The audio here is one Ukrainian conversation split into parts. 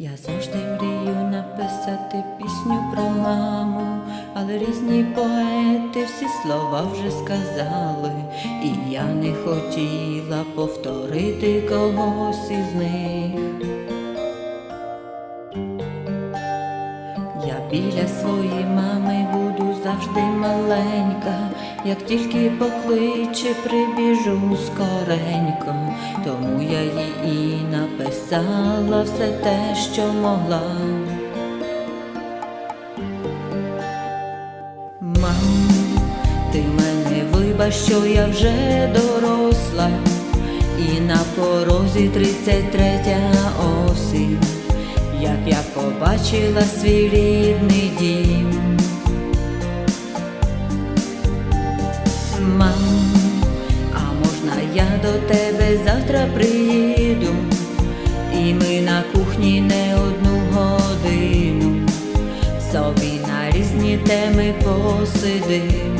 Я завжди мрію написати пісню про маму, але різні поети всі слова вже сказали, і я не хотіла повторити когось із них. Я біля своєї мами буду завжди маленька, як тільки покличе, прибіжу скоренько, тому я їй і написала все те, що могла. Мам, ти мене вибач, що я вже доросла, і на порозі тридцять третя осінь, як я побачила свій рідний дім. Мам, а можна я до тебе завтра приїду, теми посидим.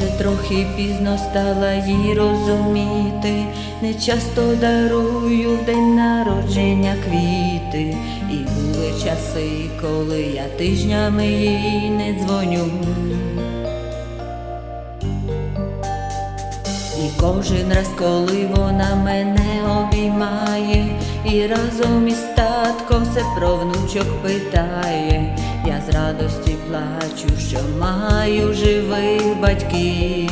Може, трохи пізно стала їй розуміти, не часто дарую в день народження квіти, і були часи, коли я тижнями їй не дзвоню. І кожен раз, коли вона мене обіймає, і разом із татком все про внучок питає, радості плачу, що маю живих батьків.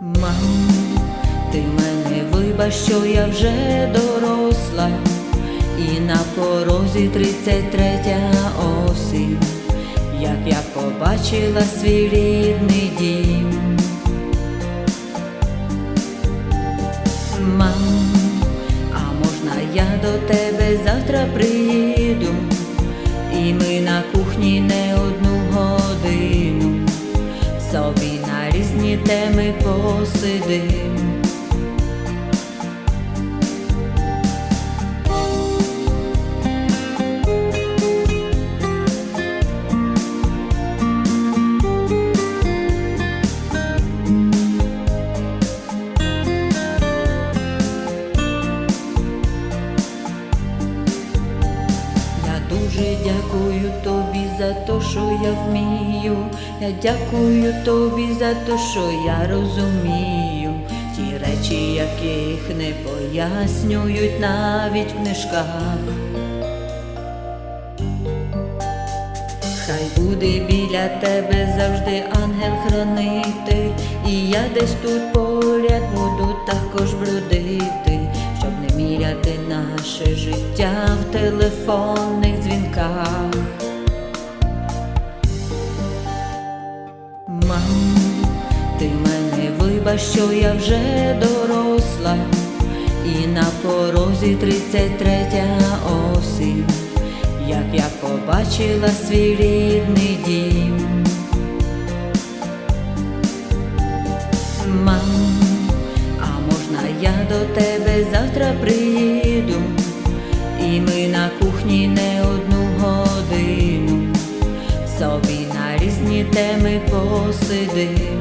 Мам, ти мене вибач, що я вже доросла, і на порозі тридцять третя осінь, як я побачила свій рідний дім. Мам, а можна я до тебе завтра приїду, і ми на кухні не одну годину собі на різні теми посидим. Дуже дякую тобі за те, що я вмію. Я дякую тобі за те, що я розумію. Ті речі, яких не пояснюють навіть в книжках. Хай буде біля тебе завжди ангел хранити, і я десь тут поряд буду також бродити, щоб не міряти наше життя в телефонних дзвінках. Мам, ти мене вибач, що я вже доросла, і на порозі тридцять третя осінь, як я побачила свій рідний дім. Мам, а можна я до тебе завтра приїду, і ми на кухні не одну годину ми на різні посидим.